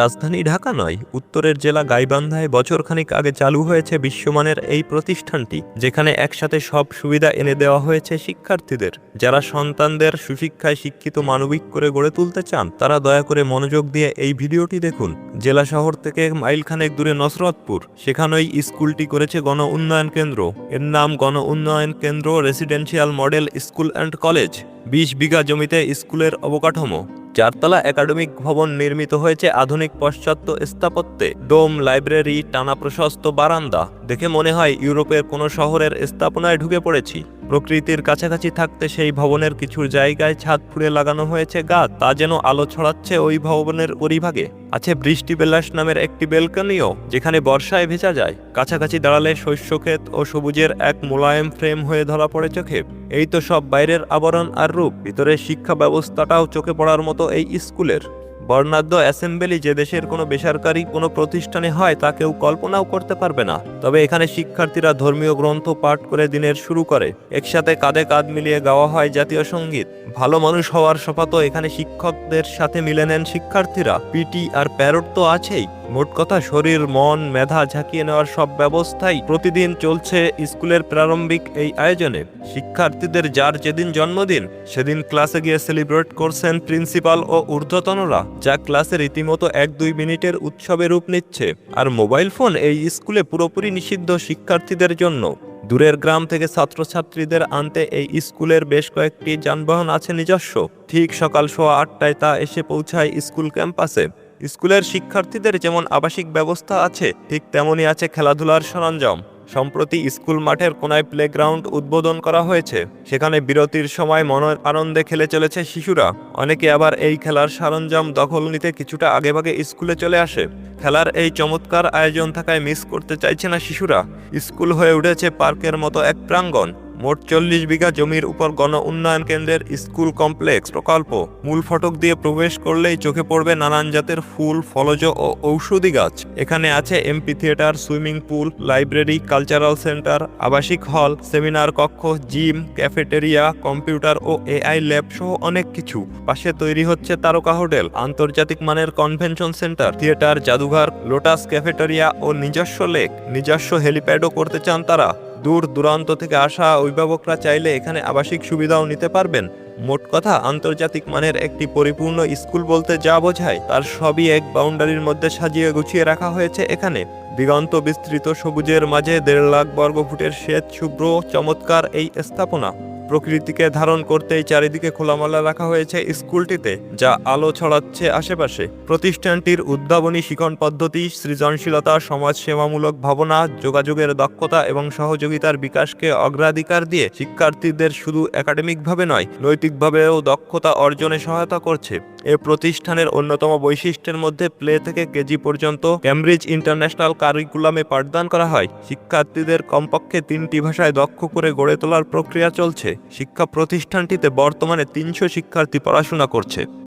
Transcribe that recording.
রাজধানী ঢাকা নয়, উত্তরের জেলা গাইবান্ধায় বছরখানিক আগে চালু হয়েছে বিশ্বমানের এই প্রতিষ্ঠানটি, যেখানে একসাথে সব সুবিধা এনে দেওয়া হয়েছে শিক্ষার্থীদের। যারা সন্তানদের সুশিক্ষায় শিক্ষিত মানবিক করে গড়ে তুলতে চান, তারা দয়া করে মনোযোগ দিয়ে এই ভিডিওটি দেখুন। জেলা শহর থেকে মাইলখানেক দূরে নসরতপুর, সেখানেই স্কুলটি করেছে গণ উন্নয়ন কেন্দ্র। এর নাম Gana Unnayan Kendra residential model school and college. বিশ বিঘা জমিতে স্কুলের অবকাঠামো, চারতলা একাডেমিক ভবন নির্মিত হয়েছে আধুনিক পাশ্চাত্য স্থাপত্যে। ডোম লাইব্রেরি, টানা প্রশস্ত বারান্দা, দেখে মনে হয় ইউরোপের কোনো শহরের স্থাপনায় ঢুকে পড়েছি। প্রকৃতির কাছাকাছি থাকতে সেই ভবনের কিছু জায়গায় ছাদ ফুঁড়ে লাগানো হয়েছে গাছ তা যেন আলো ছড়াচ্ছে ওই ভবনের পরিভাগে আছে বৃষ্টি বেলাস নামের একটি বেলকনিও যেখানে বর্ষায় ভেজা যায়। কাছাকাছি দাঁড়ালে শস্যক্ষেত ও সবুজের এক মোলায়েম ফ্রেম হয়ে ধরা পড়ে চোখে। এই তো সব বাইরের আবরণ আর রূপ, ভিতরের শিক্ষা ব্যবস্থাটাও চোখে পড়ার মতো এই স্কুলের। বর্ণাঢ্য অ্যাসেম্বলি যে দেশের কোনো বেসরকারি কোনো প্রতিষ্ঠানে হয়, তা কেউ কল্পনাও করতে পারবে না। তবে এখানে শিক্ষার্থীরা ধর্মীয় গ্রন্থ পাঠ করে দিনের শুরু করে। একসাথে কাঁধে কাঁধ মিলিয়ে গাওয়া হয় জাতীয় সংগীত। ভালো মানুষ হওয়ার শপথ এখানে শিক্ষকদের সাথে মিলে নেন শিক্ষার্থীরা। পিটি আর প্যারট তো আছেই। মোট কথা শরীর, মন, মেধা ঝাঁকিয়ে নেওয়ার সব ব্যবস্থাই প্রতিদিন চলছে স্কুলের প্রারম্ভিক এই আয়োজনে। শিক্ষার্থীদের যার যেদিন জন্মদিন, সেদিন ক্লাসে গিয়ে সেলিব্রেট করছেন প্রিন্সিপাল ও ঊর্ধ্বতনরা, যা ক্লাসের রীতিমতো এক দুই মিনিটের উৎসবে রূপ নিচ্ছে। আর মোবাইল ফোন এই স্কুলে পুরোপুরি নিষিদ্ধ শিক্ষার্থীদের জন্য। দূরের গ্রাম থেকে ছাত্রছাত্রীদের আনতে এই স্কুলের বেশ কয়েকটি যানবাহন আছে নিজস্ব। ঠিক সকাল সোয়া আটটায় তা এসে পৌঁছায় স্কুল ক্যাম্পাসে। স্কুলের শিক্ষার্থীদের যেমন আবাসিক ব্যবস্থা আছে, ঠিক তেমনই আছে খেলাধুলার সরঞ্জাম। সম্প্রতি স্কুল মাঠের কোনায় প্লেগ্রাউন্ড উদ্বোধন করা হয়েছে। সেখানে বিরতির সময় মনের আনন্দে খেলে চলেছে শিশুরা। অনেকে আবার এই খেলার সরঞ্জাম দখল নিতে কিছুটা আগেভাগে স্কুলে চলে আসে। খেলার এই চমৎকার আয়োজন থাকায় মিস করতে চাইছে না শিশুরা। স্কুল হয়ে উঠেছে পার্কের মতো এক প্রাঙ্গণ। মোট চল্লিশ বিঘা জমির উপর গণ উন্নয়ন কেন্দ্রের স্কুল কমপ্লেক্স প্রকল্প। মূল ফটক দিয়ে প্রবেশ করলেই চোখে পড়বে নানান জাতের ফুল, ফলজ ও ঔষধি গাছ। এখানে আছে MP theatre, swimming pool, library, cultural centre, আবাসিক হল, সেমিনার কক্ষ, জিম, ক্যাফেটেরিয়া, কম্পিউটার ও এআই ল্যাব সহ অনেক কিছু। পাশে তৈরি হচ্ছে তারকা হোটেল, আন্তর্জাতিক মানের কনভেনশন সেন্টার, থিয়েটার, জাদুঘর, লোটাস ক্যাফেটেরিয়া ও নিজস্ব লেক। নিজস্ব হেলিপ্যাডও করতে চান তারা। দূর দূরান্ত থেকে আসা অভিভাবকরা চাইলে এখানে আবাসিক সুবিধাও নিতে পারবেন। মোট কথা, আন্তর্জাতিক মানের একটি পরিপূর্ণ স্কুল বলতে যা বোঝায়, তার সবই এক বাউন্ডারির মধ্যে সাজিয়ে গুছিয়ে রাখা হয়েছে এখানে। দিগন্ত বিস্তৃত সবুজের মাঝে দেড় লাখ বর্গফুটের শ্বেত, শুভ্র, চমৎকার এই স্থাপনা। প্রকৃতিকে ধারণ করতেই চারিদিকে খোলামেলা রাখা হয়েছে স্কুলটিতে, যা আলো ছড়াচ্ছে আশেপাশে। প্রতিষ্ঠানটির উদ্ভাবনী শিখন পদ্ধতি, সৃজনশীলতা, সমাজসেবামূলক ভাবনা, যোগাযোগের দক্ষতা এবং সহযোগিতার বিকাশকে অগ্রাধিকার দিয়ে শিক্ষার্থীদের শুধু একাডেমিকভাবে নয়, নৈতিকভাবেও দক্ষতা অর্জনে সহায়তা করছে। এ প্রতিষ্ঠানের অন্যতম বৈশিষ্ট্যের মধ্যে প্লে থেকে কেজি পর্যন্ত ক্যামব্রিজ ইন্টারন্যাশনাল কারিকুলামে পাঠদান করা হয়। শিক্ষার্থীদের কমপক্ষে তিনটি ভাষায় দক্ষ করে গড়ে তোলার প্রক্রিয়া চলছে। শিক্ষা প্রতিষ্ঠানটিতে বর্তমানে তিনশো শিক্ষার্থী পড়াশোনা করছে।